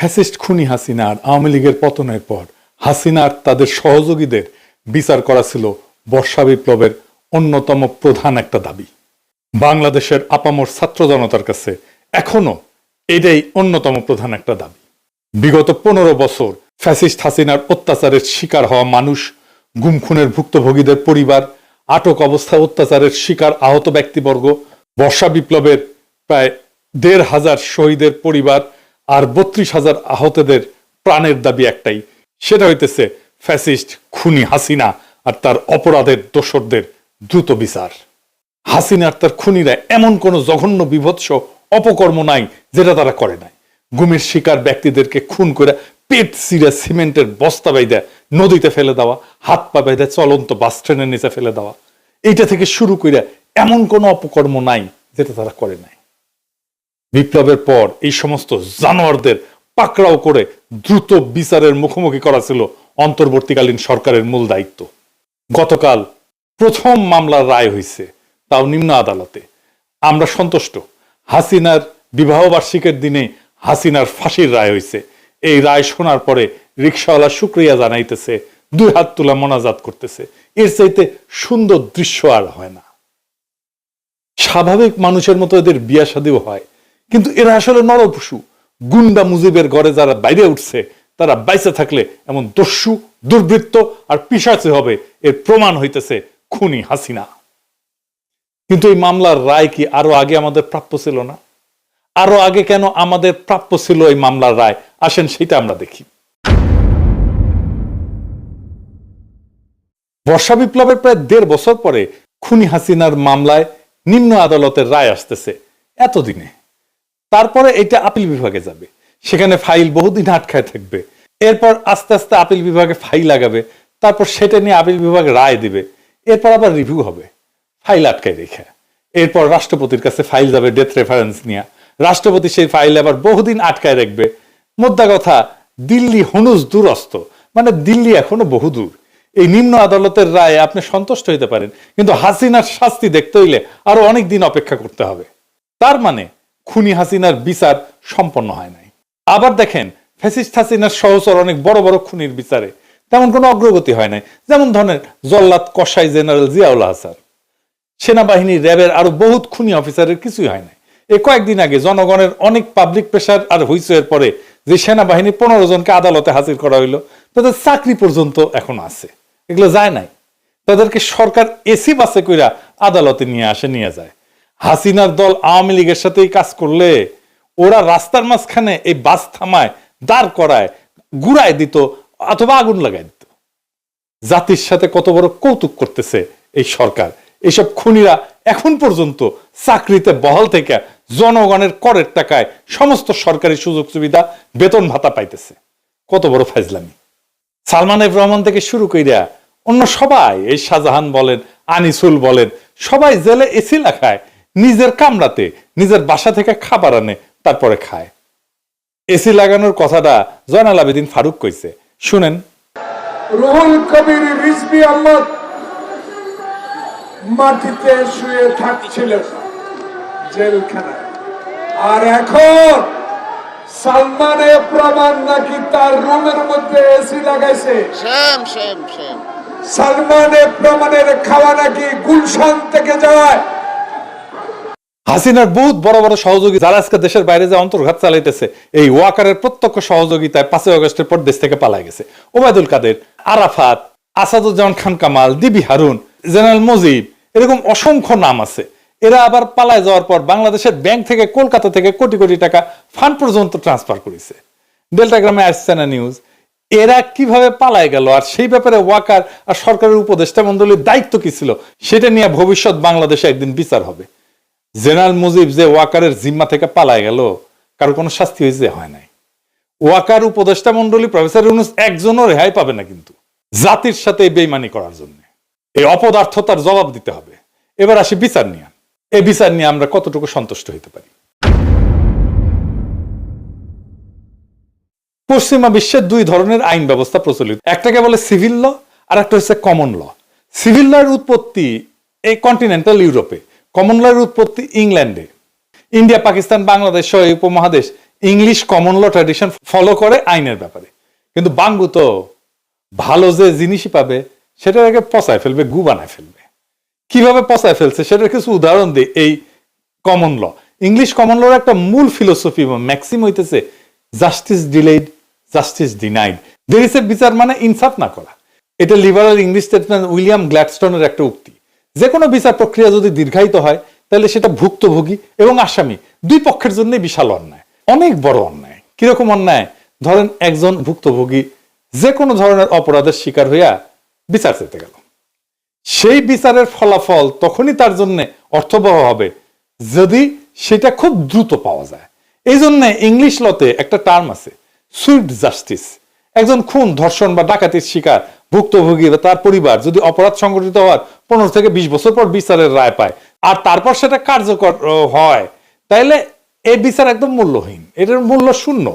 Fascist খুনি হাসিনার আওয়ামী লীগের পতনের পর হাসিনার তাদের সহযোগীদের বিচার করা ছিল বর্ষা বিপ্লবের অন্যতম প্রধান একটা দাবি। বাংলাদেশের আপামর ছাত্র জনতার কাছে এখনও এটাই অন্যতম প্রধান একটা দাবি। বিগত পনেরো বছর ফ্যাসিস্ট হাসিনার অত্যাচারের শিকার হওয়া মানুষ গুম খুনের ভুক্তভোগীদের পরিবার, আটক অবস্থায় অত্যাচারের শিকার আহত ব্যক্তিবর্গ, বর্ষা বিপ্লবের প্রায় দেড় হাজার শহীদের পরিবার আর বত্রিশ হাজার আহতদের প্রাণের দাবি একটাই, সেটা হইতেছে ফ্যাসিস্ট খুনি হাসিনা আর তার অপরাধের দোসরদের দ্রুত বিচার। হাসিনা আর তার খুনিরা এমন কোন জঘন্য বিভৎস অপকর্ম নাই যেটা তারা করে নাই। গুমের শিকার ব্যক্তিদেরকে খুন করে পেট সিরা সিমেন্টের বস্তা বাইদা নদীতে ফেলে দেওয়া, হাত পা বেঁধে চলন্ত বাস ট্রেনের নিচে ফেলে দেওয়া, এইটা থেকে শুরু করে এমন কোনো অপকর্ম নাই যেটা তারা করে নাই। বিপ্লবের পর এই সমস্ত জানোয়ারদের পাকড়াও করে দ্রুত বিচারের মুখোমুখি করা ছিল অন্তর্বর্তীকালীন সরকারের মূল দায়িত্ব। গতকাল প্রথম মামলার রায় হয়েছে, তাও নিম্ন আদালতে। আমরা সন্তুষ্ট, হাসিনার বিবাহ বার্ষিকের দিনে হাসিনার ফাঁসির রায় হয়েছে। এই রায় শোনার পরে রিক্সাওয়ালা শুক্রিয়া জানাইতেছে, দুই হাত তুলা মোনাজাত করতেছে। এর চাইতে সুন্দর দৃশ্য আর হয় না। স্বাভাবিক মানুষের মতো এদের বিয়া শাদিও হয়। কিন্তু এরা আসলে নরপশু। গুন্ডা মুজিবের ঘরে যারা বাইরে উঠছে, তারা বাইসে থাকলে এমন দস্যু, দুর্বৃত্ত আর পিসাচে হবে, এর প্রমাণ হইতেছে খুনি হাসিনা। কিন্তু এই মামলার রায় কি আরও আগে আমাদের প্রাপ্য ছিল না? আরও আগে কেন আমাদের প্রাপ্য ছিল এই মামলার রায়? আসেন সেটা আমরা দেখি। বর্ষা বিপ্লবের প্রায় দেড় বছর পরে খুনি হাসিনার মামলায় নিম্ন আদালতের রায় আসতেছে। এতদিনে তারপরে এটা আপিল বিভাগে যাবে। সেখানে ফাইল বহুদিন আটকায় থাকবে। এরপর আস্তে আস্তে আপিল বিভাগে ফাইল লাগাবে। তারপর সেটা নিয়ে আপিল বিভাগ রায় দিবে। এরপর আবার রিভিউ হবে। ফাইল আটকায় রেখে। এরপর রাষ্ট্রপতির কাছে ফাইল যাবে ডেথ রেফারেন্স নিয়ে। রাষ্ট্রপতি সেই ফাইল আবার বহুদিন আটকায় রাখবে। মোদ্দা কথা, দিল্লি হনুজ দূরস্থ মানে দিল্লি এখনও বহুদূর। এই নিম্ন আদালতের রায়ে আপনি সন্তুষ্ট হইতে পারেন। কিন্তু হাসিনার শাস্তি দেখতে হইলে আরও অনেক দিন অপেক্ষা করতে হবে। তার মানে খুনি হাসিনার বিচার সম্পন্ন হয় নাই। আবার দেখেন, ফ্যাসিস্ট হাসিনার সহচর অনেক বড় বড় খুনির বিচারে তেমন কোনো অগ্রগতি হয় নাই। যেমন ধরনের জল্লাদ কসাই জেনারেল জিয়াউল হাসান সেনাবাহিনী র্যাবের আরও বহুত খুনি অফিসারের কিছুই হয় নাই। এ কয়েকদিন আগে জনগণের অনেক পাবলিক প্রেশার আর হুইসের পরে যে সেনাবাহিনী পনেরো জনকে আদালতে হাজির করা হইল, তাদের চাকরি পর্যন্ত এখন আছে। এগুলো যায় নাই। তাদেরকে সরকার এসি বাসে কইরা আদালতে নিয়ে আসে, নিয়ে যায়। হাসিনার দল আওয়ামী লীগের সাথেই কাজ করলে ওরা রাস্তার মাঝখানে এই বাস থামায়, দাঁড় করায় গুড়ায় দিত অথবা আগুন লাগাই দিত। জাতির সাথে কত বড় কৌতুক করতেছে এই সরকার। এইসব খুনিরা এখন পর্যন্ত চাকরিতে বহাল থেকে জনগণের করের টাকায় সমস্ত সরকারি সুযোগ সুবিধা বেতন ভাতা পাইতেছে। কত বড় ফাইজলামি। সালমান এফ রহমান থেকে শুরু কইরা অন্য সবাই, এই শাহজাহান বলেন, আনিসুল বলেন, সবাই জেলে এসি লাখায় নিজের কামরাতে নিজের বাসা থেকে খাবার আনে তারপরে খায়। এসি লাগানোর কথাটা জয়নাল আবেদিন ফারুক কইছে। শুনেন। রুহুল কবির রিজবি আহমদ মাটিতে শুয়ে থাকছিলেন জেলখানায়। আর এখন সালমানে প্রমাণ নাকি তার রুমের মধ্যে এসি লাগাইছে. সালমানে প্রমাণের খাওয়া নাকি গুলশান থেকে যায় হাসিনার বহুত বড় বড় সহযোগী যারা আজকে দেশের বাইরে যে অন্তর্ঘাত চালাইতেছে, এই ওয়াকারের প্রত্যক্ষ সহযোগিতায় পাঁচই আগস্টের পর দেশ থেকে পালাই গেছে। ওবায়দুল কাদের, আরাফাত, আসাদুজ্জামান খান কামাল দিবি হারুন, জেনারেল মজিব, এরকম অসংখ্য নাম আছে। এরা আবার পালায় যাওয়ার পর বাংলাদেশের ব্যাংক থেকে কলকাতা থেকে কোটি কোটি টাকা ফান্ড পর্যন্ত ট্রান্সফার করেছে। ডেল্টাগ্রামে আসছে না নিউজ, এরা কীভাবে পালায় গেল আর সেই ব্যাপারে ওয়াকার আর সরকারের উপদেষ্টা মন্ডলীর দায়িত্ব কি ছিল, সেটা নিয়ে ভবিষ্যৎ বাংলাদেশে একদিন বিচার হবে। জেনারেল মুজিব যে ওয়াকারের জিম্মা থেকে পালায় গেল, কারও কোনো শাস্তি হয়েছে, হয় নাই। ওয়াকার উপদেষ্টা মন্ডলী প্রফেসর ইউনুস একজনও রেহাই পাবে না কিন্তু, জাতির সাথে বেইমানি করার জন্য। এই অপদার্থতার জবাব দিতে হবে। এবার আসি বিচার নিয়ে। এই বিচার নিয়ে আমরা কতটুকু সন্তুষ্ট হতে পারি? পশ্চিমা বিশ্বের দুই ধরনের আইন ব্যবস্থা প্রচলিত। একটাকে বলে সিভিল ল আর একটা হচ্ছে কমন ল। সিভিল ল এর উৎপত্তি এই কন্টিনেন্টাল ইউরোপে। কমন ল এর উৎপত্তি ইংল্যান্ডে। ইন্ডিয়া, পাকিস্তান, বাংলাদেশ সহ উপমহাদেশ English common law tradition follow করে আইনের ব্যাপারে। কিন্তু বাঙ্গু তো ভালো যে জিনিসই পাবে আগে পচায় ফেলবে, গু বানায় ফেলবে। কীভাবে পচায় ফেলছে, সেটার কিছু উদাহরণ দিই এই কমন ল। ইংলিশ কমন লর একটা মূল ফিলোসফি বা ম্যাক্সিম হইতেছে, জাস্টিস ডিলেড, জাস্টিস ডিনাইড। দের ইস বিচার মানে ইনসাফ না করা। এটা লিবারাল ইংলিশ স্টেটমেন্ট উইলিয়াম গ্ল্যাডস্টোনের একটা উক্তি। যে কোনো বিচার প্রক্রিয়া যদি দীর্ঘায়িত হয়, তাহলে সেটা ভুক্তভোগী এবং আসামি দুই পক্ষের জন্য বিশাল অন্যায়, অনেক বড় অন্যায়। কীরকম অন্যায়? ধরেন একজন ভুক্তভোগী যে কোনো ধরনের অপরাধের শিকার হইয়া বিচার চেতে গেল। সেই বিচারের ফলাফল তখনই তার জন্য অর্থবহ হবে যদি সেটা খুব দ্রুত পাওয়া যায়। এই জন্য ইংলিশ লতে একটা টার্ম আছে সুইফট জাস্টিস। একজন খুন, ধর্ষণ বা ডাকাতির শিকার, ভুক্তভোগী বা তার পরিবার যদি অপরাধ সংঘটিত হওয়ার পনেরো থেকে বিশ বছর পর বিচারের রায় পায় আর তারপর সেটা কার্যকর হয়, তাইলে এই বিচার একদম মূল্যহীন। এটার মূল্য শূন্য।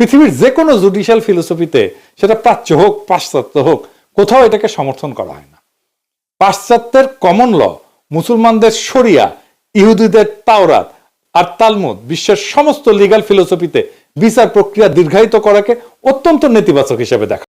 পৃথিবীর যে কোনো জুডিশিয়াল ফিলোসফিতে সেটা প্রাচ্য হোক, পাশ্চাত্য হোক, কোথাও এটাকে সমর্থন করা হয় না। পাশ্চাত্যের কমন ল মুসলমানদের শরিয়া, ইহুদিদের তাওরাত আর তালমুদ বিশ্বের সমস্ত লিগাল ফিলোসফিতে বিচার প্রক্রিয়া দীর্ঘায়িত করাকে অত্যন্ত নেতিবাচক হিসেবে দেখা